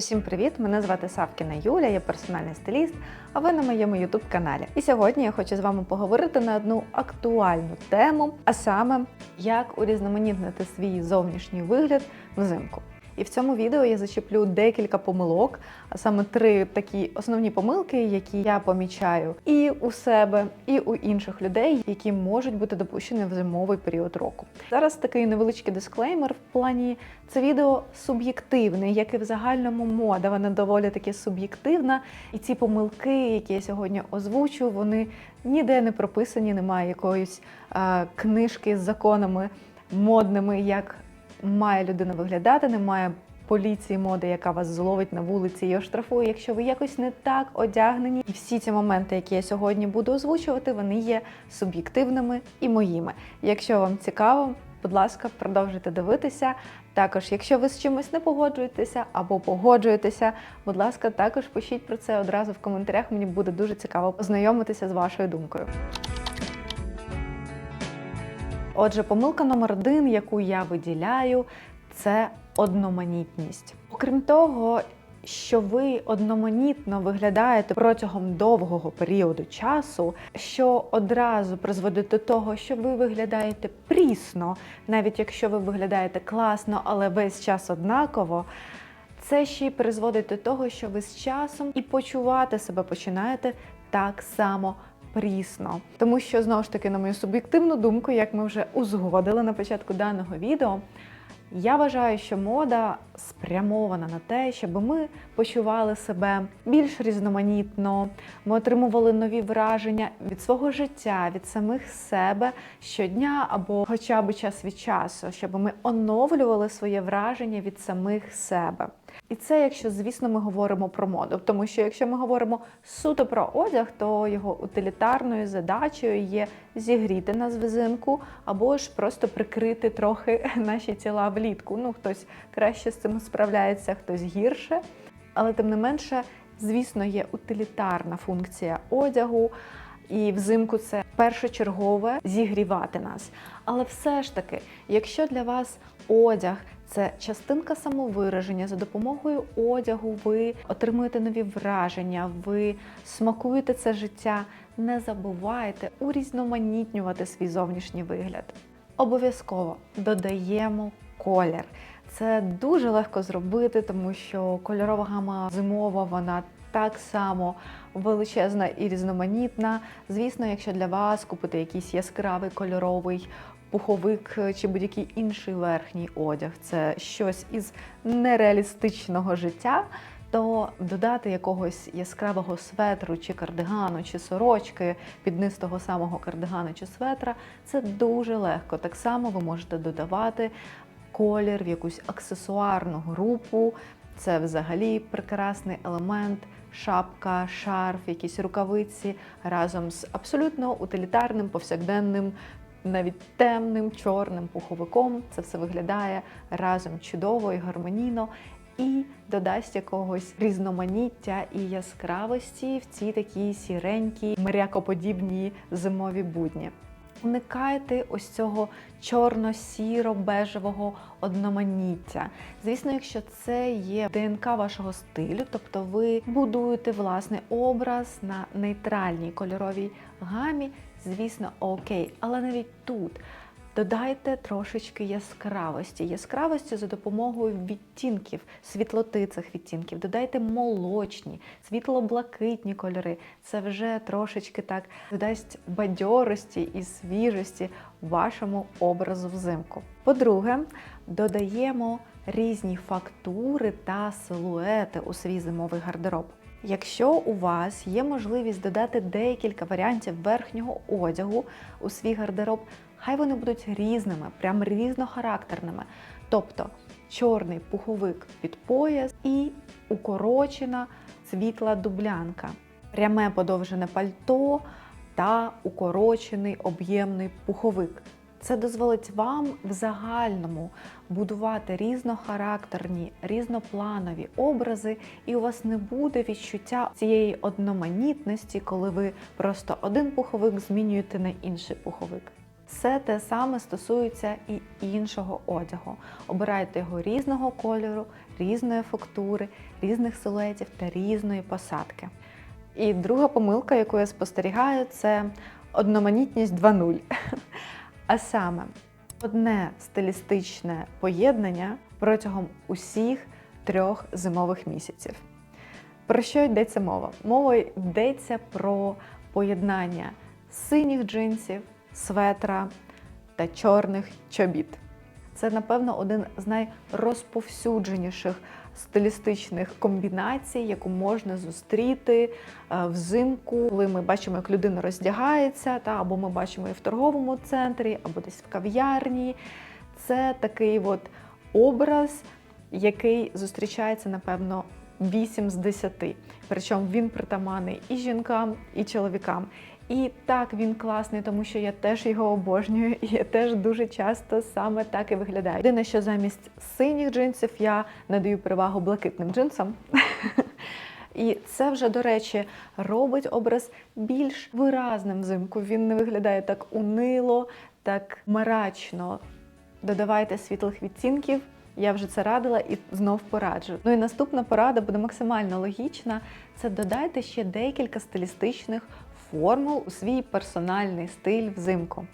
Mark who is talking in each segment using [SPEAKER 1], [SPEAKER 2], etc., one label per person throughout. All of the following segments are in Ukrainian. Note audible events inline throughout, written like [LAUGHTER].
[SPEAKER 1] Усім привіт! Мене звати Савкіна Юля, я персональний стиліст, а ви на моєму ютуб-каналі. І сьогодні я хочу з вами поговорити на одну актуальну тему, а саме як урізноманітнити свій зовнішній вигляд взимку. І в цьому відео я зачеплю декілька помилок, а саме три такі основні помилки, які я помічаю і у себе, і у інших людей, які можуть бути допущені в зимовий період року. Зараз такий невеличкий дисклеймер в плані це відео суб'єктивне, як і в загальному мода. Вона доволі таки суб'єктивна. І ці помилки, які я сьогодні озвучу, вони ніде не прописані, немає якоїсь е, книжки з законами модними, як має людина виглядати, немає поліції моди, яка вас зловить на вулиці і оштрафує, якщо ви якось не так одягнені. І всі ці моменти, які я сьогодні буду озвучувати, вони є суб'єктивними і моїми. Якщо вам цікаво, будь ласка, продовжуйте дивитися. Також, якщо ви з чимось не погоджуєтеся або погоджуєтеся, будь ласка, також пишіть про це одразу в коментарях. Мені буде дуже цікаво познайомитися з вашою думкою. Отже, помилка номер один, яку я виділяю, це одноманітність. Окрім того, що ви одноманітно виглядаєте протягом довгого періоду часу, що одразу призводить до того, що ви виглядаєте прісно, навіть якщо ви виглядаєте класно, але весь час однаково. Це ще й призводить до того, що ви з часом і почувати себе починаєте так само прісно. Тому що, знову ж таки, на мою суб'єктивну думку, як ми вже узгодили на початку даного відео, я вважаю, що мода спрямована на те, щоб ми почували себе більш різноманітно, ми отримували нові враження від свого життя, від самих себе щодня або хоча б час від часу, щоб ми оновлювали своє враження від самих себе. І це, якщо, звісно, ми говоримо про моду. Тому що якщо ми говоримо суто про одяг, то його утилітарною задачею є зігріти нас взимку, або ж просто прикрити трохи [LAUGHS] наші тіла влітку. Ну, хтось краще з цим справляється, хтось гірше. Але тим не менше, звісно, є утилітарна функція одягу. І взимку це першочергове зігрівати нас. Але все ж таки, якщо для вас одяг це частинка самовираження, за допомогою одягу ви отримуєте нові враження, ви смакуєте це життя, не забувайте урізноманітнювати свій зовнішній вигляд. Обов'язково додаємо колір. Це дуже легко зробити, тому що кольорова гама зимова, вона так само величезна і різноманітна. Звісно, якщо для вас купити якийсь яскравий кольоровий пуховик чи будь-який інший верхній одяг, це щось із нереалістичного життя. То додати якогось яскравого светру чи кардигану, чи сорочки під низ того самого кардигану чи светра це дуже легко. Так само ви можете додавати колір в якусь аксесуарну групу. Це взагалі прекрасний елемент, шапка, шарф, якісь рукавиці разом з абсолютно утилітарним, повсякденним, навіть темним чорним пуховиком. Це все виглядає разом чудово і гармонійно. І додасть якогось різноманіття і яскравості в ці такі сіренькі, мрякоподібні зимові будні. Уникайте ось цього чорно-сіро-бежевого одноманіття. Звісно, якщо це є ДНК вашого стилю, тобто ви будуєте власний образ на нейтральній кольоровій гамі, звісно, окей. Але навіть тут додайте трошечки яскравості. Яскравості за допомогою відтінків, світлоти цих відтінків. Додайте молочні, світло-блакитні кольори. Це вже трошечки так додасть бадьорості і свіжості вашому образу взимку. По-друге, додаємо різні фактури та силуети у свій зимовий гардероб. Якщо у вас є можливість додати декілька варіантів верхнього одягу у свій гардероб, хай вони будуть різними, прям різнохарактерними. Тобто чорний пуховик під пояс і укорочена світла дублянка, пряме подовжене пальто та укорочений об'ємний пуховик. Це дозволить вам в загальному будувати різнохарактерні, різнопланові образи, і у вас не буде відчуття цієї одноманітності, коли ви просто один пуховик змінюєте на інший пуховик. Все те саме стосується і іншого одягу. Обирайте його різного кольору, різної фактури, різних силуетів та різної посадки. І друга помилка, яку я спостерігаю, це одноманітність 2.0. А саме одне стилістичне поєднання протягом усіх трьох зимових місяців. Про що йдеться мова? Мова йдеться про поєднання синіх джинсів, светра та чорних чобіт. Це, напевно, один з найрозповсюдженіших стилістичних комбінацій, яку можна зустріти е, взимку, коли ми бачимо, як людина роздягається, та або ми бачимо її в торговому центрі, або десь в кав'ярні. Це такий от образ, який зустрічається, напевно, 8 з 10. Причому він притаманий і жінкам, і чоловікам. І так він класний, тому що я теж його обожнюю, і я теж дуже часто саме так і виглядаю. Єдине, що замість синіх джинсів я надаю перевагу блакитним джинсам. І це вже, до речі, робить образ більш виразним взимку. Він не виглядає так унило, так мрачно. Додавайте світлих відтінків. Я вже це радила і знов пораджу. Ну і наступна порада буде максимально логічна. Це додайте ще декілька стилістичних формул у свій персональний стиль взимку.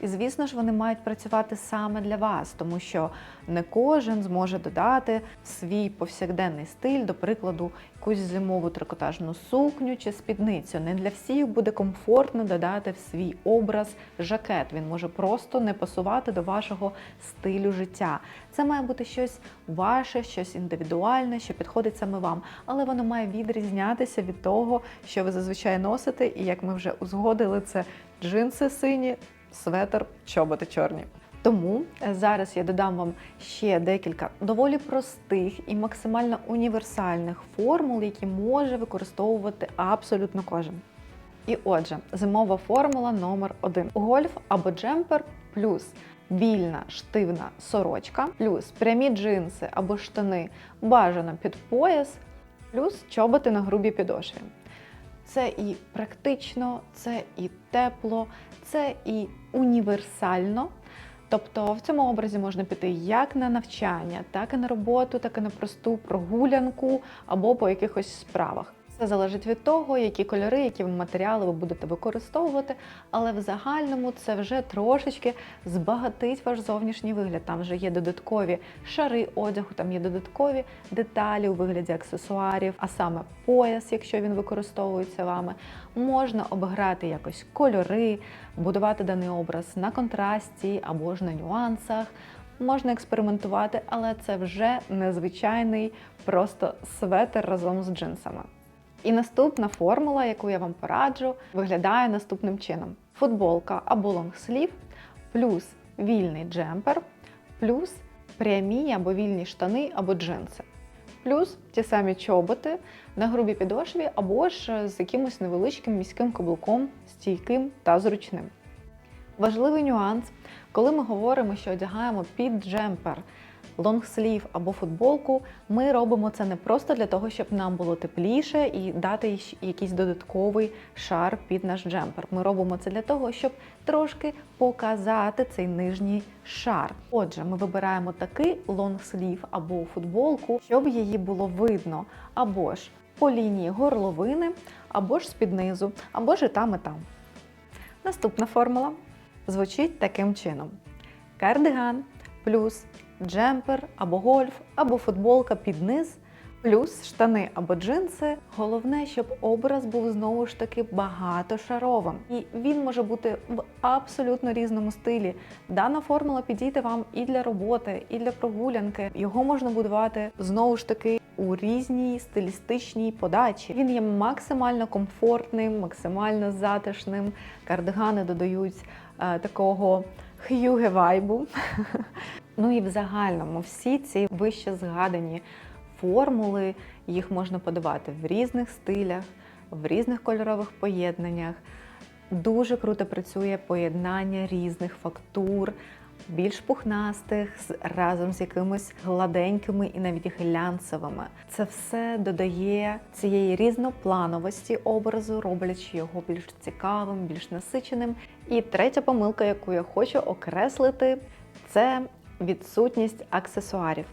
[SPEAKER 1] І звісно ж, вони мають працювати саме для вас, тому що не кожен зможе додати свій повсякденний стиль, до прикладу, якусь зимову трикотажну сукню чи спідницю. Не для всіх буде комфортно додати в свій образ жакет. Він може просто не пасувати до вашого стилю життя. Це має бути щось ваше, щось індивідуальне, що підходить саме вам, але воно має відрізнятися від того, що ви зазвичай носите, і як ми вже узгодили, це джинси сині, светр, чоботи чорні. Тому е, зараз я додам вам ще декілька доволі простих і максимально універсальних формул, які може використовувати абсолютно кожен. І отже, зимова формула номер один: гольф або джемпер плюс вільна штивна сорочка, плюс прямі джинси або штани бажано під пояс, плюс чоботи на грубій підошві. Це і практично, це і тепло, це і універсально. Тобто в цьому образі можна піти як на навчання, так і на роботу, так і на просту прогулянку або по якихось справах. Це залежить від того, які кольори, які матеріали ви будете використовувати, але в загальному це вже трошечки збагатить ваш зовнішній вигляд. Там вже є додаткові шари одягу, там є додаткові деталі у вигляді аксесуарів, а саме пояс, якщо він використовується вами, можна обіграти якось кольори, будувати даний образ на контрасті або ж на нюансах. Можна експериментувати, але це вже незвичайний просто светр разом з джинсами. І наступна формула, яку я вам пораджу, виглядає наступним чином: футболка або лонгслів, плюс вільний джемпер, плюс прямі або вільні штани або джинси. Плюс ті самі чоботи на грубій підошві або ж з якимось невеличким міським каблуком, стійким та зручним. Важливий нюанс, коли ми говоримо, що одягаємо під джемпер лонгслів або футболку, ми робимо це не просто для того, щоб нам було тепліше і дати якийсь додатковий шар під наш джемпер. Ми робимо це для того, щоб трошки показати цей нижній шар. Отже, ми вибираємо такий лонгслів або футболку, щоб її було видно, або ж по лінії горловини, або ж з-під низу, або ж і там, і там. Наступна формула звучить таким чином: кардиган плюс джемпер або гольф, або футболка під низ, плюс штани або джинси. Головне, щоб образ був знову ж таки багатошаровим. І він може бути в абсолютно різному стилі. Дана формула підійде вам і для роботи, і для прогулянки. Його можна будувати знову ж таки. У різній стилістичній подачі він є максимально комфортним, максимально затишним. Кардигани додають е, такого х'юге вайбу. [LAUGHS] Ну і в загальному всі ці вище згадані формули, їх можна подавати в різних стилях, в різних кольорових поєднаннях. Дуже круто працює поєднання різних фактур, більш пухнастих, разом з якимись гладенькими і навіть глянцевими. Це все додає цієї різноплановості образу, роблячи його більш цікавим, більш насиченим. І третя помилка, яку я хочу окреслити, це відсутність аксесуарів,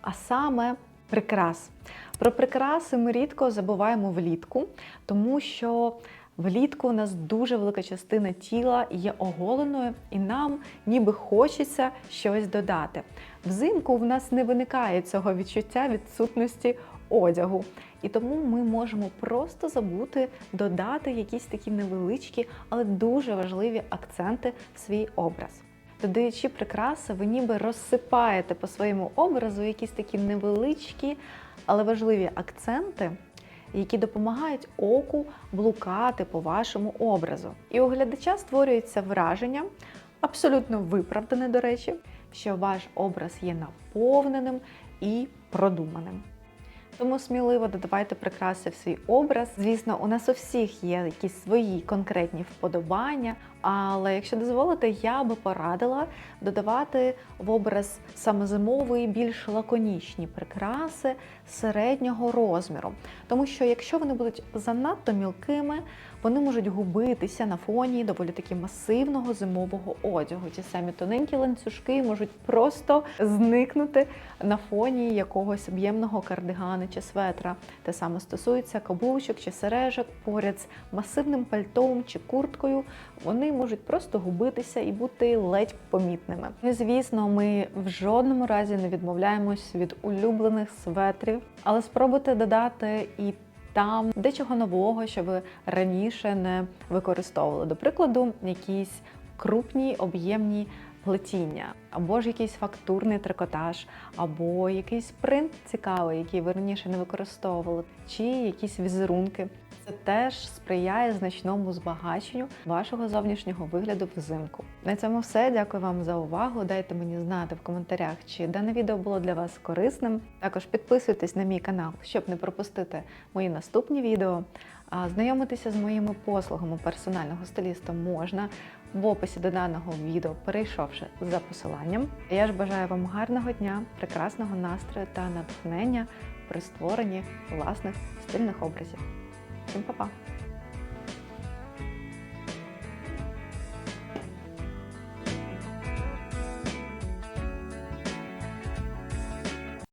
[SPEAKER 1] а саме прикрас. Про прикраси ми рідко забуваємо влітку, тому що влітку у нас дуже велика частина тіла є оголеною, і нам ніби хочеться щось додати. Взимку в нас не виникає цього відчуття відсутності одягу. І тому ми можемо просто забути додати якісь такі невеличкі, але дуже важливі акценти в свій образ. Додаючи прикраси, ви ніби розсипаєте по своєму образу якісь такі невеличкі, але важливі акценти, які допомагають оку блукати по вашому образу. І у глядача створюється враження, абсолютно виправдане, до речі, що ваш образ є наповненим і продуманим. Тому сміливо додавайте прикраси в свій образ. Звісно, у нас у всіх є якісь свої конкретні вподобання. Але якщо дозволите, я би порадила додавати в образ саме зимовий більш лаконічні прикраси середнього розміру. Тому що якщо вони будуть занадто мілкими, вони можуть губитися на фоні доволі таки масивного зимового одягу. Ті самі тоненькі ланцюжки можуть просто зникнути на фоні якогось об'ємного кардигана чи светра. Те саме стосується каблучок чи сережок поряд з масивним пальтом чи курткою. Вони можуть просто губитися і бути ледь помітними. Ну, звісно, ми в жодному разі не відмовляємось від улюблених светрів, але спробуйте додати і там дечого нового, що ви раніше не використовували. До прикладу, якісь крупні об'ємні плетіння, або ж якийсь фактурний трикотаж, або якийсь принт цікавий, який ви раніше не використовували, чи якісь візерунки. Це теж сприяє значному збагаченню вашого зовнішнього вигляду взимку. На цьому все. Дякую вам за увагу. Дайте мені знати в коментарях, чи дане відео було для вас корисним. Також підписуйтесь на мій канал, щоб не пропустити мої наступні відео. Знайомитися з моїми послугами персонального стиліста можна в описі до даного відео, перейшовши за посиланням. Я ж бажаю вам гарного дня, прекрасного настрою та натхнення при створенні власних стильних образів. Всім па-па!